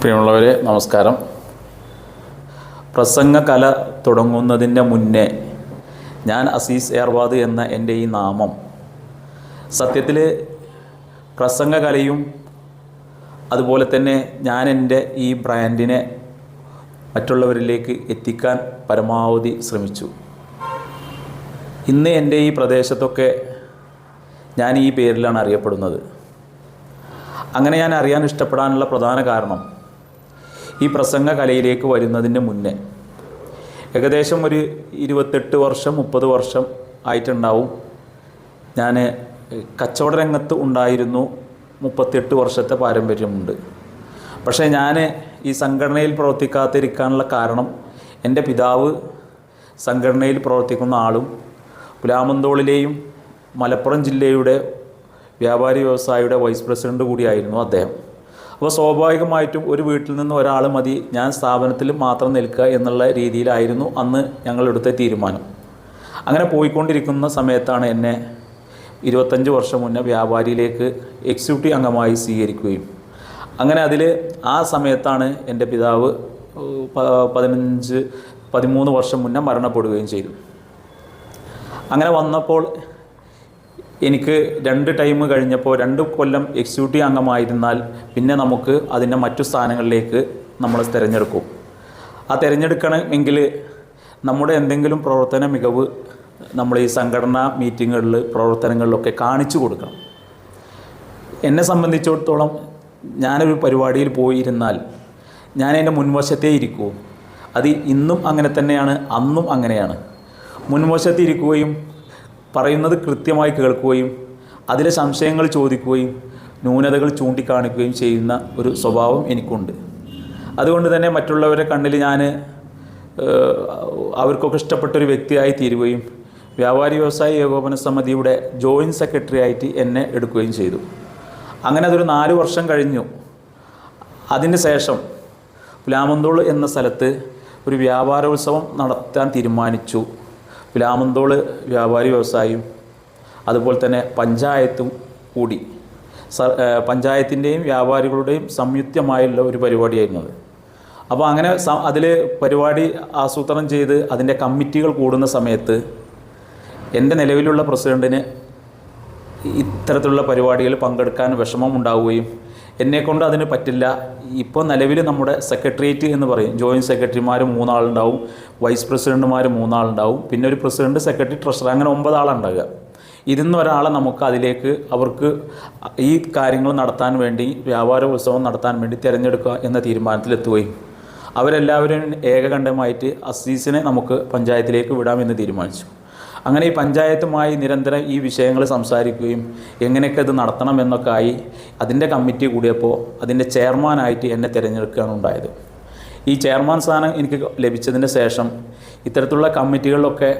പ്രിയമുള്ളവരെ നമസ്കാരം. പ്രസംഗകല തുടങ്ങുന്നതിന്റെ മുന്നേ ഞാൻ അസീസ് ഏർവാദ് എന്ന എന്റെ ഈ നാമം. സത്യത്തിൽ പ്രസംഗകലയും അതുപോലെ തന്നെ ഞാൻ എന്റെ ഈ ബ്രാൻഡിനെ മറ്റുള്ളവരിലേക്ക് എത്തിക്കാൻ പരമാവധി ശ്രമിച്ചു. ഇന്ന് എന്റെ ഈ പ്രദേശത്തൊക്കെ ഞാൻ ഈ പേരിലാണ് അറിയപ്പെടുന്നത്. അങ്ങനെ ഞാൻ അറിയാൻ ഇഷ്ടപ്പെടാനുള്ള പ്രധാന കാരണം ഈ പ്രസംഗ കലയിലേക്ക് വരുന്നതിന് മുന്നേ. ഏകദേശം ഒരു ഇരുപത്തെട്ട് വർഷം മുപ്പത് വർഷം ആയിട്ടുണ്ടാവും. ഞാൻ കച്ചവട രംഗത്ത് ഉണ്ടായിരുന്നു മുപ്പത്തെട്ട് വർഷത്തെ പാരമ്പര്യമുണ്ട്. പക്ഷേ ഞാൻ ഈ സംഘടനയിൽ പ്രവർത്തിക്കാതിരിക്കാനുള്ള കാരണം എന്റെ പിതാവ് സംഘടനയിൽ പ്രവർത്തിക്കുന്ന ആളും പുലാമന്തോളിലെയും മലപ്പുറം ജില്ലയുടെ വ്യാപാരി വ്യവസായിയുടെ വൈസ് പ്രസിഡന്റ് കൂടിയായിരുന്നു അദ്ദേഹം. അപ്പോൾ സ്വാഭാവികമായിട്ടും ഒരു വീട്ടിൽ നിന്ന് ഒരാൾ മതി ഞാൻ സ്ഥാപനത്തിൽ മാത്രം നിൽക്കുക എന്നുള്ള രീതിയിലായിരുന്നു അന്ന് ഞങ്ങളെടുത്ത തീരുമാനം. അങ്ങനെ പോയിക്കൊണ്ടിരിക്കുന്ന സമയത്താണ് എന്നെ ഇരുപത്തഞ്ച് വർഷം മുന്നേ വ്യാപാരിയിലേക്ക് എക്സിക്യൂട്ടീവ് അംഗമായി സ്വീകരിക്കുകയും. അങ്ങനെ അതിൽ ആ സമയത്താണ് എന്റെ പിതാവ് പതിനഞ്ച് പതിമൂന്ന് വർഷം മുന്നേ മരണപ്പെടുകയും ചെയ്തു. അങ്ങനെ വന്നപ്പോൾ എനിക്ക് രണ്ട് ടൈം കഴിഞ്ഞപ്പോൾ രണ്ട് കൊല്ലം എക്സിക്യൂട്ടീവ് അംഗമായിരുന്നാൽ പിന്നെ നമുക്ക് അതിന്റെ മറ്റു സ്ഥാനങ്ങളിലേക്ക് നമ്മൾ തിരഞ്ഞെടുക്കും. ആ തിരഞ്ഞെടുക്കണമെങ്കിൽ നമ്മുടെ എന്തെങ്കിലും പ്രവർത്തന മികവ് നമ്മൾ ഈ സംഘടനാ മീറ്റിങ്ങുകളിൽ പ്രവർത്തനങ്ങളിലൊക്കെ കാണിച്ചു കൊടുക്കണം. എന്നെ സംബന്ധിച്ചിടത്തോളം ഞാനൊരു പരിപാടിയിൽ പോയിരുന്നാൽ ഞാൻ എന്റെ മുൻവശത്തേ ഇരിക്കും. അത് ഇന്നും അങ്ങനെ തന്നെയാണ് അന്നും അങ്ങനെയാണ്. മുൻവശത്ത് ഇരിക്കുകയും പറയുന്നത് കൃത്യമായി കേൾക്കുകയും അതിലെ സംശയങ്ങൾ ചോദിക്കുകയും ന്യൂനതകൾ ചൂണ്ടിക്കാണിക്കുകയും ചെയ്യുന്ന ഒരു സ്വഭാവം എനിക്കുണ്ട്. അതുകൊണ്ട് തന്നെ മറ്റുള്ളവരുടെ കണ്ണിൽ ഞാൻ അവർക്കൊക്കെ ഇഷ്ടപ്പെട്ടൊരു വ്യക്തിയായി തീരുകയും വ്യാപാരി വ്യവസായ ഏകോപന സമിതിയുടെ ജോയിന്റ് സെക്രട്ടറി ആയിട്ട് എന്നെ എടുക്കുകയും ചെയ്തു. അങ്ങനെ അതൊരു നാല് വർഷം കഴിഞ്ഞു. അതിന് ശേഷം പുലാമന്തോൾ എന്ന സ്ഥലത്ത് ഒരു വ്യാപാരോത്സവം നടത്താൻ തീരുമാനിച്ചു. പുലാമന്തോൾ വ്യാപാരി വ്യവസായിയും അതുപോലെ തന്നെ പഞ്ചായത്തും കൂടി. സർ പഞ്ചായത്തിന്റെയും വ്യാപാരികളുടെയും സംയുക്തമായുള്ള ഒരു പരിപാടിയായിരുന്നു അത്. അപ്പോൾ അങ്ങനെ അതിൽ പരിപാടി ആസൂത്രണം ചെയ്ത് അതിന്റെ കമ്മിറ്റികൾ കൂടുന്ന സമയത്ത് എന്റെ നിലവിലുള്ള പ്രസിഡന്റിന് ഇത്തരത്തിലുള്ള പരിപാടികളിൽ പങ്കെടുക്കാൻ വിഷമം ഉണ്ടാവുകയും എന്നെക്കൊണ്ട് അതിന് പറ്റില്ല. ഇപ്പോൾ നിലവിൽ നമ്മുടെ സെക്രട്ടേറിയറ്റ് എന്ന് പറയും. ജോയിന്റ് സെക്രട്ടറിമാർ മൂന്നാളുണ്ടാവും. വൈസ് പ്രസിഡന്റുമാർ മൂന്നാളുണ്ടാവും. പിന്നെ ഒരു പ്രസിഡന്റ് സെക്രട്ടറി ട്രഷറർ അങ്ങനെ ഒമ്പതാളുണ്ടാകുക ഇതിന്ന് ഒരാളെ നമുക്ക് അതിലേക്ക് അവർക്ക് ഈ കാര്യങ്ങൾ നടത്താൻ വേണ്ടി വ്യാപാര ഉത്സവം നടത്താൻ വേണ്ടി തിരഞ്ഞെടുക്കുക എന്ന തീരുമാനത്തിലെത്തുകയും അവരെല്ലാവരും ഏകകണ്ഠമായിട്ട് അസീസിനെ നമുക്ക് പഞ്ചായത്തിലേക്ക് വിടാമെന്ന് തീരുമാനിച്ചു. അങ്ങനെ ഈ പഞ്ചായത്തുമായി നിരന്തരം ഈ വിഷയങ്ങൾ സംസാരിക്കുകയും എങ്ങനെയൊക്കെ ഇത് നടത്തണം എന്നൊക്കെ ആയി അതിന്റെ കമ്മിറ്റി കൂടിയപ്പോൾ അതിന്റെ ചെയർമാനായിട്ട് എന്നെ തിരഞ്ഞെടുക്കുകയാണ് ഉണ്ടായത്. ഈ ചെയർമാൻ സ്ഥാനം എനിക്ക് ലഭിച്ചതിന് ശേഷം ഇത്തരത്തിലുള്ള കമ്മിറ്റികളിലൊക്കെ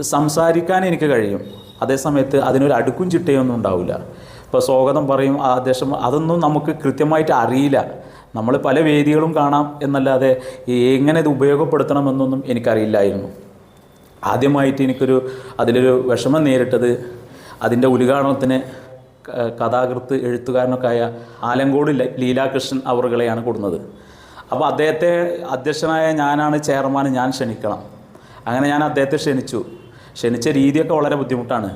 സംസാരിക്കാൻ എനിക്ക് കഴിയും. അതേസമയത്ത് അതിനൊരു അടുക്കും ചിട്ടയൊന്നും ഉണ്ടാവില്ല. ഇപ്പോൾ സ്വാഗതം പറയും ആദേശം അതൊന്നും നമുക്ക് കൃത്യമായിട്ട് അറിയില്ല. നമ്മൾ പല വേദികളും കാണാം എന്നല്ലാതെ എങ്ങനെ ഇത് ഉപയോഗപ്പെടുത്തണമെന്നൊന്നും എനിക്കറിയില്ലായിരുന്നു. ആദ്യമായിട്ട് എനിക്കൊരു അതിലൊരു വിഷമം നേരിട്ടത് അതിന്റെ ഉദ്ഘാടനത്തിന് കഥാകൃത്ത് എഴുത്തുകാരനൊക്കെ ആയ ആലങ്കോട് ലീലാകൃഷ്ണൻ അവറുകളെയാണ് കൊടുക്കുന്നത് അപ്പോൾ അദ്ദേഹത്തെ അധ്യക്ഷനായ ഞാനാണ് ചെയർമാൻ ഞാൻ ക്ഷണിക്കണം. അങ്ങനെ ഞാൻ അദ്ദേഹത്തെ ക്ഷണിച്ചു. ക്ഷണിച്ച രീതിയൊക്കെ വളരെ ബുദ്ധിമുട്ടാണ്.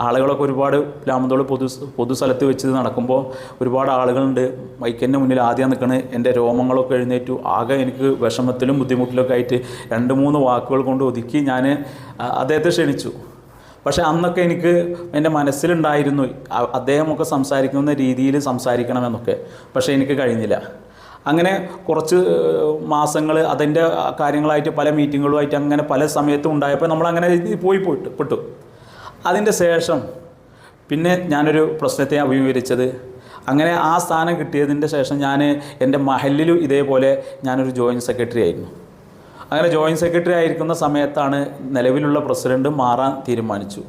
ആളുകളൊക്കെ ഒരുപാട് ലാമന്തോട് പൊതു പൊതു സ്ഥലത്ത് വെച്ച് നടക്കുമ്പോൾ ഒരുപാട് ആളുകളുണ്ട്. മൈക്കിന്റെ മുന്നിൽ ആദ്യം നിൽക്കണ് എന്റെ രോമങ്ങളൊക്കെ എഴുന്നേറ്റു. ആകെ എനിക്ക് വിഷമത്തിലും ബുദ്ധിമുട്ടിലൊക്കെ ആയിട്ട് രണ്ട് മൂന്ന് വാക്കുകൾ കൊണ്ട് ഒതുക്കി ഞാൻ അദ്ദേഹത്തെ ക്ഷണിച്ചു. പക്ഷേ അന്നൊക്കെ എനിക്ക് എന്റെ മനസ്സിലുണ്ടായിരുന്നു അദ്ദേഹമൊക്കെ സംസാരിക്കുന്ന രീതിയിൽ സംസാരിക്കണമെന്നൊക്കെ. പക്ഷേ എനിക്ക് കഴിഞ്ഞില്ല. അങ്ങനെ കുറച്ച് മാസങ്ങൾ അതിന്റെ കാര്യങ്ങളായിട്ട് പല മീറ്റിങ്ങുകളുമായിട്ട് അങ്ങനെ പല സമയത്തും ഉണ്ടായപ്പോൾ നമ്മളങ്ങനെ പോയി പോയിട്ട് പെട്ടു. അതിന്റെ ശേഷം പിന്നെ ഞാനൊരു പ്രശ്നത്തെ അഭിമുഖീകരിച്ചത്. അങ്ങനെ ആ സ്ഥാനം കിട്ടിയതിന്റെ ശേഷം ഞാൻ എന്റെ മഹലിലും ഇതേപോലെ ഞാനൊരു ജോയിന്റ് സെക്രട്ടറി ആയിരുന്നു. അങ്ങനെ ജോയിന്റ് സെക്രട്ടറി ആയിരിക്കുന്ന സമയത്താണ് നിലവിലുള്ള പ്രസിഡന്റ് മാറാൻ തീരുമാനിച്ചു.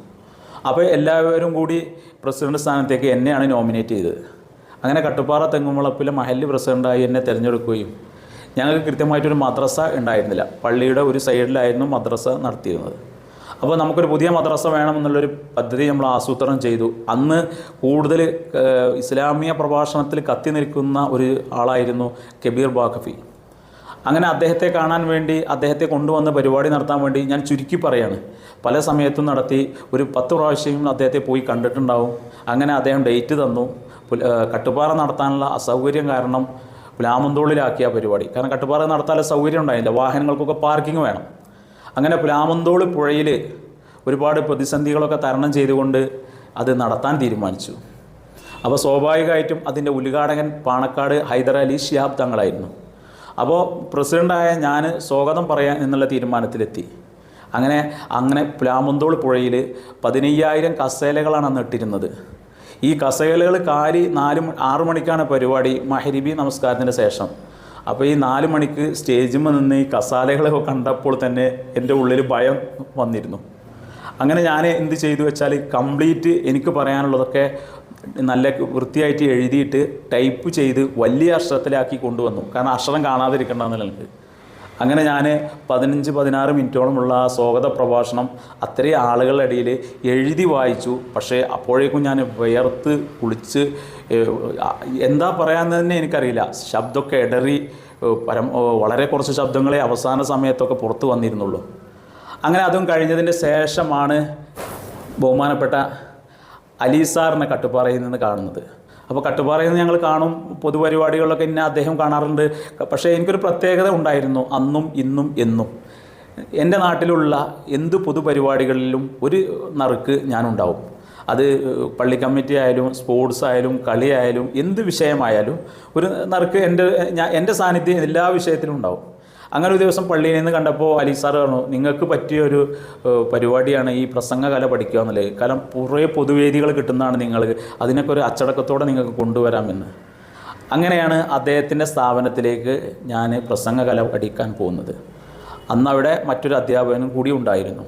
അപ്പോൾ എല്ലാവരും കൂടി പ്രസിഡന്റ് സ്ഥാനത്തേക്ക് എന്നെയാണ് നോമിനേറ്റ് ചെയ്തത്. അങ്ങനെ കട്ടുപ്പാറ തെങ്ങുമുളപ്പിലെ മഹല്ല് പ്രസിഡന്റായി എന്നെ തിരഞ്ഞെടുക്കുകയും ഞങ്ങൾക്ക് കൃത്യമായിട്ടൊരു മദ്രസ ഉണ്ടായിരുന്നില്ല. പള്ളിയുടെ ഒരു സൈഡിലായിരുന്നു മദ്രസ നടത്തിയിരുന്നത്. അപ്പോൾ നമുക്കൊരു പുതിയ മദ്രസ വേണമെന്നുള്ളൊരു പദ്ധതി നമ്മൾ ആസൂത്രണം ചെയ്തു. അന്ന് കൂടുതൽ ഇസ്ലാമിക പ്രഭാഷണത്തിൽ കത്തി നിൽക്കുന്ന ഒരു ആളായിരുന്നു കബീർ ബാഖഫി അങ്ങനെ അദ്ദേഹത്തെ കാണാൻ വേണ്ടി അദ്ദേഹത്തെ കൊണ്ടുവന്ന പരിപാടി നടത്താൻ വേണ്ടി ഞാൻ ചുരുക്കി പറയാണ്. പല സമയത്തും നടത്തി ഒരു പത്ത് പ്രാവശ്യം അദ്ദേഹത്തെ പോയി കണ്ടിട്ടുണ്ടാവും. അങ്ങനെ അദ്ദേഹം ഡേറ്റ് തന്നു. കട്ടുപാറ നടത്താനുള്ള അസൗകര്യം കാരണം പുലാമന്തോളിലാക്കിയ പരിപാടി. കാരണം കട്ടുപാറ നടത്താനുള്ള സൗകര്യം ഉണ്ടായില്ല. വാഹനങ്ങൾക്കൊക്കെ പാർക്കിംഗ് വേണം. അങ്ങനെ പുലാമന്തോൾ പുഴയിൽ ഒരുപാട് പ്രതിസന്ധികളൊക്കെ തരണം ചെയ്തുകൊണ്ട് അത് നടത്താൻ തീരുമാനിച്ചു. അപ്പോൾ സ്വാഭാവികമായിട്ടും അതിന്റെ ഉദ്ഘാടകൻ പാണക്കാട് ഹൈദരാലി ഷിഹാബ് തങ്ങളായിരുന്നു. അപ്പോൾ പ്രസിഡന്റായ ഞാൻ സ്വാഗതം പറയാൻ എന്നുള്ള തീരുമാനത്തിലെത്തി. അങ്ങനെ അങ്ങനെ പുലാമന്തോൾ പുഴയിൽ പതിനയ്യായിരം കസേലകളാണ് അന്ന് ഇട്ടിരുന്നത്. ഈ കസേലകൾ കാലി നാല് ആറു മണിക്കാണ് പരിപാടി മഹരിബി നമസ്കാരത്തിന് ശേഷം. അപ്പോൾ ഈ നാല് മണിക്ക് സ്റ്റേജിൽ നിന്ന് ഈ കസാലകളൊക്കെ കണ്ടപ്പോൾ തന്നെ എന്റെ ഉള്ളിൽ ഭയം വന്നിരുന്നു. അങ്ങനെ ഞാൻ എന്ത് ചെയ്തു വെച്ചാൽ കംപ്ലീറ്റ് എനിക്ക് പറയാനുള്ളതൊക്കെ നല്ല വൃത്തിയായിട്ട് എഴുതിയിട്ട് ടൈപ്പ് ചെയ്ത് വലിയ അക്ഷരത്തിലാക്കി കൊണ്ടുവന്നു. കാരണം അക്ഷരം കാണാതിരിക്കണ്ടെന്ന് എനിക്ക് അങ്ങനെ ഞാൻ പതിനഞ്ച് പതിനാറ് മിനിറ്റോളമുള്ള ആ സ്വാഗത പ്രഭാഷണം അത്രയും ആളുകളുടെ ഇടയിൽ എഴുതി വായിച്ചു. പക്ഷേ അപ്പോഴേക്കും ഞാൻ വിയർത്ത് കുളിച്ച് എന്താ പറയാന്ന് തന്നെ എനിക്കറിയില്ല. ശബ്ദമൊക്കെ ഇടറി പരം വളരെ കുറച്ച് ശബ്ദങ്ങളെ അവസാന സമയത്തൊക്കെ പുറത്ത് വന്നിരുന്നുള്ളൂ. അങ്ങനെ അതും കഴിഞ്ഞതിന്റെ ശേഷമാണ് ബഹുമാനപ്പെട്ട അലീസാറിനെ കട്ടുപാറയിൽ നിന്ന് കാണുന്നത്. അപ്പോൾ കട്ടുപാറയിൽ നിന്ന് ഞങ്ങൾ കാണും. പൊതുപരിപാടികളിലൊക്കെ ഇന്നെ അദ്ദേഹം കാണാറുണ്ട്. പക്ഷേ എനിക്കൊരു പ്രത്യേകത ഉണ്ടായിരുന്നു. അന്നും ഇന്നും എന്നും. എന്റെ നാട്ടിലുള്ള എന്ത് പൊതുപരിപാടികളിലും ഒരു നറുക്ക് ഞാനുണ്ടാവും. അത് പള്ളി കമ്മിറ്റി ആയാലും സ്പോർട്സ് ആയാലും കളി ആയാലും എന്ത് വിഷയമായാലും ഒരു നറുക്ക് എന്റെ എന്റെ സാന്നിധ്യം എല്ലാ വിഷയത്തിലും ഉണ്ടാവും. അങ്ങനെ ഒരു ദിവസം പള്ളിയിൽ നിന്ന് കണ്ടപ്പോൾ അലി സാർ പറഞ്ഞു നിങ്ങൾക്ക് പറ്റിയ ഒരു പരിപാടിയാണ് ഈ പ്രസംഗകല പഠിക്കുക എന്നുള്ളത്. കാരണം കുറേ പൊതുവേദികൾ കിട്ടുന്നതാണ് നിങ്ങൾ. അതിനൊക്കെ ഒരു അച്ചടക്കത്തോടെ നിങ്ങൾക്ക് കൊണ്ടുവരാമെന്ന്. അങ്ങനെയാണ് അദ്ദേഹത്തിന്റെ സ്ഥാപനത്തിലേക്ക് ഞാൻ പ്രസംഗകല പഠിക്കാൻ പോകുന്നത്. അന്നവിടെ മറ്റൊരു അധ്യാപകനും കൂടി ഉണ്ടായിരുന്നു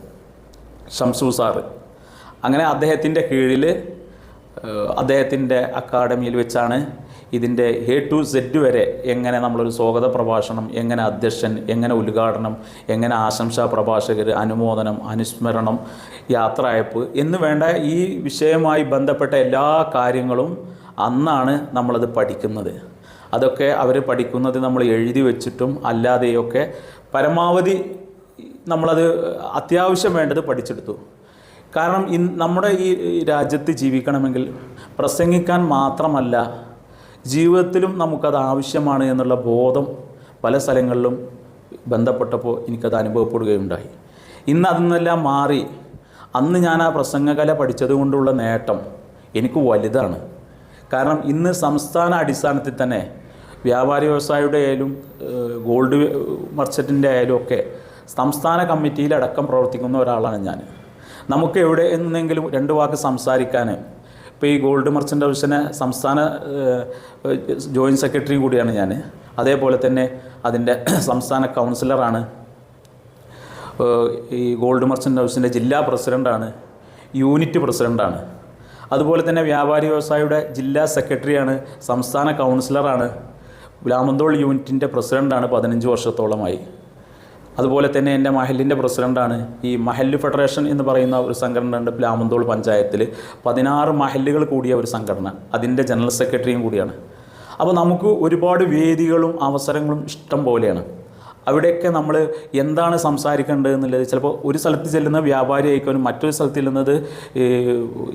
ഷംസു സാറ്. അങ്ങനെ അദ്ദേഹത്തിന്റെ കീഴിൽ അദ്ദേഹത്തിന്റെ അക്കാഡമിയിൽ വെച്ചാണ് ഇതിന്റെ എ ടു സെഡ് വരെ എങ്ങനെ നമ്മളൊരു സ്വാഗത പ്രഭാഷണം എങ്ങനെ അധ്യക്ഷൻ എങ്ങനെ ഉദ്ഘാടനം എങ്ങനെ ആശംസാ പ്രഭാഷകർ അനുമോദനം അനുസ്മരണം യാത്രയപ്പ് എന്ന് വേണ്ട ഈ വിഷയവുമായി ബന്ധപ്പെട്ട എല്ലാ കാര്യങ്ങളും അന്നാണ് നമ്മളത് പഠിക്കുന്നത്. അതൊക്കെ അവർ പഠിക്കുന്നത് നമ്മൾ എഴുതി വെച്ചിട്ടും അല്ലാതെയൊക്കെ പരമാവധി നമ്മളത് അത്യാവശ്യം വേണ്ടത് പഠിച്ചെടുത്തു. കാരണം ഇ നമ്മുടെ ഈ രാജ്യത്ത് ജീവിക്കണമെങ്കിൽ പ്രസംഗിക്കാൻ മാത്രമല്ല ജീവിതത്തിലും നമുക്കത് ആവശ്യമാണ് എന്നുള്ള ബോധം പല സ്ഥലങ്ങളിലും ബന്ധപ്പെട്ടപ്പോൾ എനിക്കത് അനുഭവപ്പെടുകയുണ്ടായി. ഇന്ന് അതെന്നെല്ലാം മാറി. അന്ന് ഞാൻ ആ പ്രസംഗകല പഠിച്ചതുകൊണ്ടുള്ള നേട്ടം എനിക്ക് വലുതാണ്. കാരണം ഇന്ന് സംസ്ഥാന അടിസ്ഥാനത്തിൽ തന്നെ വ്യാപാരി വ്യവസായിയുടെ ആയാലും ഗോൾഡ് മർച്ചന്റിന്റെ ആയാലും ഒക്കെ സംസ്ഥാന കമ്മിറ്റിയിലടക്കം പ്രവർത്തിക്കുന്ന ഒരാളാണ് ഞാൻ. നമുക്ക് എവിടെ എന്നെങ്കിലും രണ്ട് വാക്ക് സംസാരിക്കാൻ ഇപ്പോൾ ഈ ഗോൾഡ് മർച്ചന്റ് ഹൗസിനെ സംസ്ഥാന ജോയിന്റ് സെക്രട്ടറി കൂടിയാണ് ഞാൻ അതേപോലെ തന്നെ അതിന്റെ സംസ്ഥാന കൗൺസിലറാണ് ഈ ഗോൾഡ് മർച്ചന്റ് ഹൗസിന്റെ ജില്ലാ പ്രസിഡന്റാണ് യൂണിറ്റ് പ്രസിഡന്റാണ് അതുപോലെ തന്നെ വ്യാപാരി വ്യവസായിയുടെ ജില്ലാ സെക്രട്ടറിയാണ് സംസ്ഥാന കൗൺസിലറാണ് ഗ്രാമന്തോൾ യൂണിറ്റിന്റെ പ്രസിഡന്റാണ് പതിനഞ്ച് വർഷത്തോളമായി. അതുപോലെ തന്നെ എന്റെ മഹലിന്റെ പ്രസിഡന്റാണ് ഈ മഹല്ല് ഫെഡറേഷൻ എന്ന് പറയുന്ന ഒരു സംഘടന ഉണ്ട് പ്ലാമന്തോൾ പഞ്ചായത്തിൽ. പതിനാറ് മഹല്ലുകൾ കൂടിയ ഒരു സംഘടന. അതിന്റെ ജനറൽ സെക്രട്ടറിയും കൂടിയാണ്. അപ്പോൾ നമുക്ക് ഒരുപാട് വേദികളും അവസരങ്ങളും ഇഷ്ടം പോലെയാണ്. അവിടെയൊക്കെ നമ്മൾ എന്താണ് സംസാരിക്കേണ്ടത് എന്നുള്ളത് ചിലപ്പോൾ ഒരു സ്ഥലത്ത് ചെല്ലുന്ന വ്യാപാരി ആയിക്കോലും മറ്റൊരു സ്ഥലത്ത് ചെല്ലുന്നത്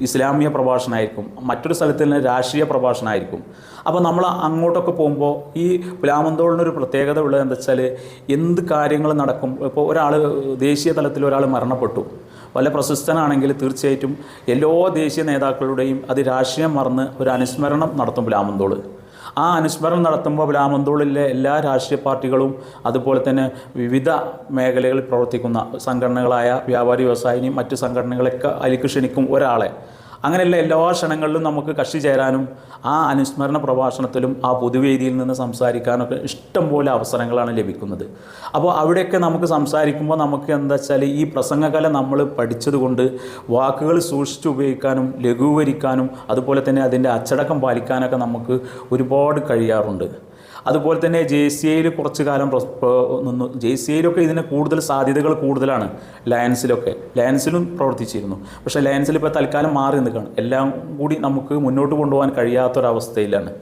ഇസ്ലാമിക പ്രഭാഷണമായിരിക്കും മറ്റൊരു സ്ഥലത്ത് ചെല്ലുന്ന രാഷ്ട്രീയ പ്രഭാഷണമായിരിക്കും. അപ്പോൾ നമ്മൾ അങ്ങോട്ടൊക്കെ പോകുമ്പോൾ ഈ പുലാമന്തോളിനൊരു പ്രത്യേകത ഉള്ളത് എന്താ വെച്ചാൽ എന്ത് കാര്യങ്ങൾ നടക്കും? ഇപ്പോൾ ഒരാൾ ദേശീയ തലത്തിൽ ഒരാൾ മരണപ്പെട്ടു. വല്ല പ്രശസ്തനാണെങ്കിൽ തീർച്ചയായിട്ടും എല്ലാ ദേശീയ നേതാക്കളുടെയും അത് രാഷ്ട്രീയം മറന്ന് ഒരു അനുസ്മരണം നടത്തും പുലാമന്തോൾ ആ അനുസ്മരണം നടത്തുമ്പോൾ ബ്ലാമന്തോളിലെ എല്ലാ രാഷ്ട്രീയ പാർട്ടികളും അതുപോലെ തന്നെ വിവിധ മേഖലകളിൽ പ്രവർത്തിക്കുന്ന സംഘടനകളായ വ്യാപാരി വ്യവസായിനിയും മറ്റ് സംഘടനകളൊക്കെ അതിലേക്ക് ക്ഷണിക്കും ഒരാളെ. അങ്ങനെയുള്ള എല്ലാ ക്ഷണങ്ങളിലും നമുക്ക് കക്ഷി ചേരാനും ആ അനുസ്മരണ പ്രഭാഷണത്തിലും ആ പൊതുവേദിയിൽ നിന്ന് സംസാരിക്കാനൊക്കെ ഇഷ്ടം പോലെ അവസരങ്ങളാണ് ലഭിക്കുന്നത്. അപ്പോൾ അവിടെയൊക്കെ നമുക്ക് സംസാരിക്കുമ്പോൾ നമുക്ക് എന്താ വെച്ചാൽ ഈ പ്രസംഗകല നമ്മൾ പഠിച്ചതുകൊണ്ട് വാക്കുകൾ സൂക്ഷിച്ച് ഉപയോഗിക്കാനും ലഘൂകരിക്കാനും അതുപോലെ തന്നെ അതിന്റെ അച്ചടക്കം പാലിക്കാനൊക്കെ നമുക്ക് ഒരുപാട് കഴിയാറുണ്ട്. അതുപോലെ തന്നെ ജെ സി ഐയിൽ കുറച്ച് കാലം നിന്ന് ജെ സി ഐയിലൊക്കെ ഇതിന് കൂടുതൽ സാധ്യതകൾ കൂടുതലാണ് ലയൻസിലൊക്കെ. ലയൻസിലും പ്രവർത്തിച്ചിരുന്നു. പക്ഷേ ലയൻസിൽ ഇപ്പോൾ തൽക്കാലം മാറി നിൽക്കുകയാണ്. എല്ലാം കൂടി നമുക്ക് മുന്നോട്ട് കൊണ്ടുപോകാൻ കഴിയാത്തൊരവസ്ഥയിലാണ്.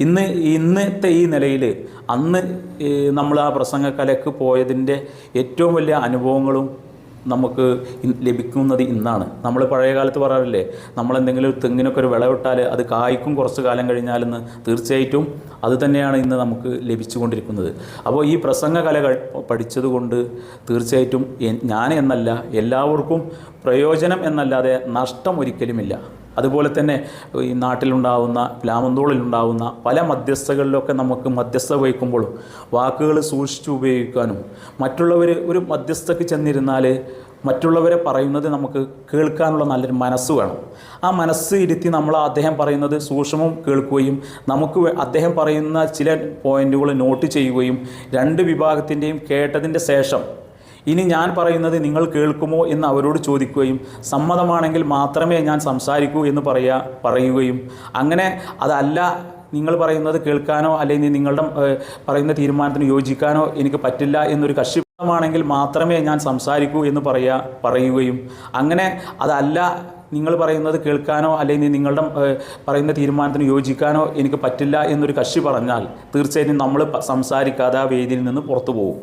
ഇന്ന് ഇന്നത്തെ ഈ നിലയിൽ അന്ന് നമ്മൾ ആ പ്രസംഗകലയ്ക്ക് പോയതിന്റെ ഏറ്റവും വലിയ അനുഭവങ്ങളും നമുക്ക് ലഭിക്കുന്നത് ഇന്നാണ്. നമ്മൾ പഴയ കാലത്ത് പറയാറില്ലേ നമ്മളെന്തെങ്കിലും ഒരു തെങ്ങിനൊക്കെ ഒരു വിളവിട്ടാൽ അത് കായ്ക്കും കുറച്ച് കാലം കഴിഞ്ഞാലെന്ന് തീർച്ചയായിട്ടും അത് തന്നെയാണ് ഇന്ന് നമുക്ക് ലഭിച്ചുകൊണ്ടിരിക്കുന്നത്. അപ്പോൾ ഈ പ്രസംഗ കല പഠിച്ചതുകൊണ്ട് തീർച്ചയായിട്ടും ഞാൻ എന്നല്ല എല്ലാവർക്കും പ്രയോജനം എന്നല്ലാതെ നഷ്ടം ഒരിക്കലുമില്ല. അതുപോലെ തന്നെ ഈ നാട്ടിലുണ്ടാവുന്ന ലാമന്തോളിലുണ്ടാവുന്ന പല മധ്യസ്ഥകളിലൊക്കെ നമുക്ക് മധ്യസ്ഥ വഹിക്കുമ്പോഴും വാക്കുകൾ സൂക്ഷിച്ചു ഉപയോഗിക്കാനും മറ്റുള്ളവർ ഒരു മധ്യസ്ഥക്ക് ചെന്നിരുന്നാൽ മറ്റുള്ളവരെ പറയുന്നത് നമുക്ക് കേൾക്കാനുള്ള നല്ലൊരു മനസ്സ് വേണം. ആ മനസ്സ് ഇരുത്തി നമ്മൾ അദ്ദേഹം പറയുന്നത് സൂക്ഷ്മം കേൾക്കുകയും നമുക്ക് അദ്ദേഹം പറയുന്ന ചില പോയിന്റുകൾ നോട്ട് ചെയ്യുകയും രണ്ട് വിഭാഗത്തിന്റെയും കേട്ടതിന്റെ ശേഷം ഇനി ഞാൻ പറയുന്നത് നിങ്ങൾ കേൾക്കുമോ എന്ന് അവരോട് ചോദിക്കുകയും സമ്മതമാണെങ്കിൽ മാത്രമേ ഞാൻ സംസാരിക്കൂ എന്ന് പറയുക പറയുകയും. അങ്ങനെ അതല്ല നിങ്ങൾ പറയുന്നത് കേൾക്കാനോ അല്ലെങ്കിൽ നിങ്ങളുടെ പറയുന്ന തീരുമാനത്തിന് യോജിക്കാനോ എനിക്ക് പറ്റില്ല എന്നൊരു കക്ഷിമാണെങ്കിൽ മാത്രമേ ഞാൻ സംസാരിക്കൂ എന്ന് പറയുക പറയുകയും. അങ്ങനെ അതല്ല നിങ്ങൾ പറയുന്നത് കേൾക്കാനോ അല്ലെങ്കിൽ നിങ്ങളുടെ പറയുന്ന തീരുമാനത്തിന് യോജിക്കാനോ എനിക്ക് പറ്റില്ല എന്നൊരു കക്ഷി പറഞ്ഞാൽ തീർച്ചയായിട്ടും നമ്മൾ സംസാരിക്കാതെ ആ വേദിയിൽ നിന്ന് പുറത്തു പോകും.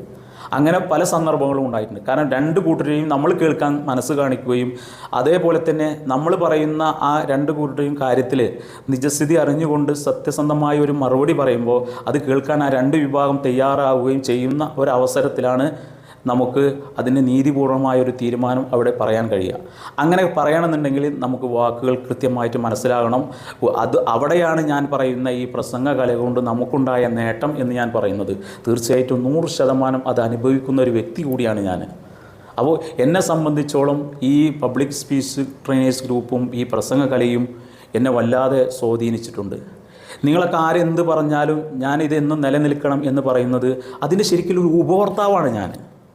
അങ്ങനെ പല സന്ദർഭങ്ങളും ഉണ്ടായിട്ടുണ്ട്. കാരണം രണ്ട് കൂട്ടരെയും നമ്മൾ കേൾക്കാൻ മനസ്സ് കാണിക്കുകയും അതേപോലെ തന്നെ നമ്മൾ പറയുന്ന ആ രണ്ട് കൂട്ടരെയും കാര്യത്തിൽ നിജസ്ഥിതി അറിഞ്ഞുകൊണ്ട് സത്യസന്ധമായ ഒരു മറുപടി പറയുമ്പോൾ അത് കേൾക്കാൻ ആ രണ്ട് വിഭാഗം തയ്യാറാവുകയും ചെയ്യുന്ന ഒരവസരത്തിലാണ് നമുക്ക് അതിന് നീതിപൂർവമായൊരു തീരുമാനം അവിടെ പറയാൻ കഴിയുക. അങ്ങനെ പറയണമെന്നുണ്ടെങ്കിൽ നമുക്ക് വാക്കുകൾ കൃത്യമായിട്ട് മനസ്സിലാകണം. അത് അവിടെയാണ് ഞാൻ പറയുന്ന ഈ പ്രസംഗ കല കൊണ്ട് നമുക്കുണ്ടായ നേട്ടം എന്ന് ഞാൻ പറയുന്നത്. തീർച്ചയായിട്ടും നൂറ് ശതമാനം അത് അനുഭവിക്കുന്ന ഒരു വ്യക്തി കൂടിയാണ് ഞാൻ. അപ്പോൾ എന്നെ സംബന്ധിച്ചോളം ഈ പബ്ലിക് സ്പീച്ച് ട്രെയിനേഴ്സ് ഗ്രൂപ്പും ഈ പ്രസംഗ കലയും എന്നെ വല്ലാതെ സ്വാധീനിച്ചിട്ടുണ്ട്. നിങ്ങളൊക്കെ ആരെന്ത് പറഞ്ഞാലും ഞാനിതെന്നും നിലനിൽക്കണം എന്ന് പറയുന്നത് അതിന്റെ ശരിക്കും ഒരു ഉപഭോക്താവാണ് ഞാൻ.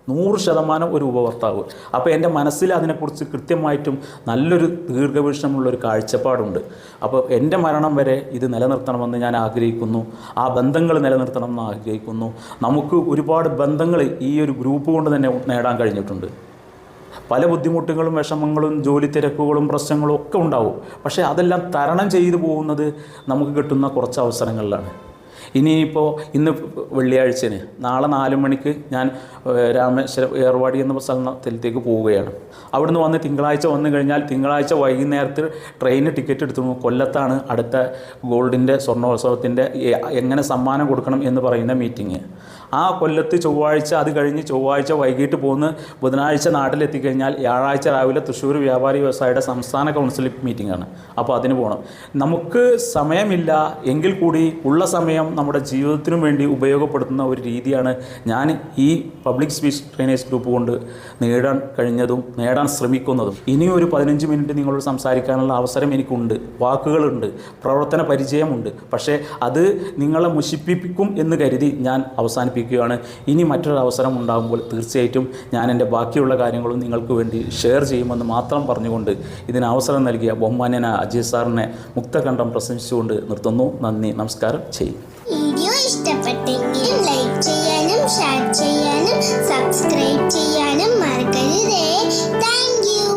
നൂറ് ശതമാനം ഒരു ഉപഭോക്താവ്. അപ്പോൾ എന്റെ മനസ്സിൽ അതിനെക്കുറിച്ച് കൃത്യമായിട്ടും നല്ലൊരു ദീർഘവീക്ഷണമുള്ളൊരു കാഴ്ചപ്പാടുണ്ട്. അപ്പോൾ എന്റെ മരണം വരെ ഇത് നിലനിർത്തണമെന്ന് ഞാൻ ആഗ്രഹിക്കുന്നു. ആ ബന്ധങ്ങൾ നിലനിർത്തണമെന്ന് ആഗ്രഹിക്കുന്നു. നമുക്ക് ഒരുപാട് ബന്ധങ്ങൾ ഈ ഒരു ഗ്രൂപ്പ് കൊണ്ട് തന്നെ നേടാൻ കഴിഞ്ഞിട്ടുണ്ട്. പല ബുദ്ധിമുട്ടുകളും വിഷമങ്ങളും ജോലി തിരക്കുകളും പ്രശ്നങ്ങളും ഒക്കെ ഉണ്ടാവും. പക്ഷേ അതെല്ലാം തരണം ചെയ്തു പോകുന്നത് നമുക്ക് കിട്ടുന്ന കുറച്ച് അവസരങ്ങളിലാണ്. ഇനിയിപ്പോൾ ഇന്ന് വെള്ളിയാഴ്ചന് നാളെ നാല് മണിക്ക് ഞാൻ രാമേശ്വരം ഏർവാടി എന്ന സ്ഥലത്തേക്ക് പോവുകയാണ്. അവിടുന്ന് വന്ന് തിങ്കളാഴ്ച വന്നു കഴിഞ്ഞാൽ തിങ്കളാഴ്ച വൈകുന്നേരത്ത് ട്രെയിന് ടിക്കറ്റ് എടുത്തു കൊല്ലത്താണ് അടുത്ത ഗോൾഡിന്റെ സ്വർണോത്സവത്തിന്റെ എങ്ങനെ സമ്മാനം കൊടുക്കണം എന്ന് പറയുന്ന മീറ്റിംഗ്. ആ കൊല്ലത്ത് ചൊവ്വാഴ്ച അത് കഴിഞ്ഞ് ചൊവ്വാഴ്ച വൈകിട്ട് പോകുന്ന ബുധനാഴ്ച നാട്ടിലെത്തിക്കഴിഞ്ഞാൽ വ്യാഴാഴ്ച രാവിലെ തൃശ്ശൂർ വ്യാപാരി വ്യവസായിയുടെ സംസ്ഥാന കൗൺസിൽ മീറ്റിംഗ് ആണ് അപ്പോൾ അതിന് പോകണം നമുക്ക് സമയമില്ല എങ്കിൽ കൂടി ഉള്ള സമയം നമ്മുടെ ജീവിതത്തിനും വേണ്ടി ഉപയോഗപ്പെടുത്തുന്ന ഒരു രീതിയാണ് ഞാൻ ഈ പബ്ലിക് സ്പീച്ച് ട്രെയിനേഴ്സ് ഗ്രൂപ്പ് കൊണ്ട് നേടാൻ കഴിഞ്ഞതും നേടാൻ ശ്രമിക്കുന്നതും. ഇനിയും ഒരു പതിനഞ്ച് മിനിറ്റ് നിങ്ങളോട് സംസാരിക്കാനുള്ള അവസരം എനിക്കുണ്ട്. വാക്കുകളുണ്ട്. പ്രവർത്തന പരിചയമുണ്ട്. പക്ഷേ അത് നിങ്ങളെ മുഷിപ്പിക്കും എന്ന് കരുതി ഞാൻ അവസാനിപ്പിക്കുകയാണ്. ഇനി മറ്റൊരു അവസരം ഉണ്ടാകുമ്പോൾ തീർച്ചയായിട്ടും ഞാൻ എന്റെ ബാക്കിയുള്ള കാര്യങ്ങളും നിങ്ങൾക്ക് വേണ്ടി ഷെയർ ചെയ്യുമെന്ന് മാത്രം പറഞ്ഞുകൊണ്ട് ഇതിന് അവസരം നൽകിയ ബഹുമാന്യന അജയ് സാറിനെ മുക്തകണ്ഠം പ്രശംസിച്ചുകൊണ്ട് നിർത്തുന്നു. നന്ദി. നമസ്കാരം. ചെയ്യും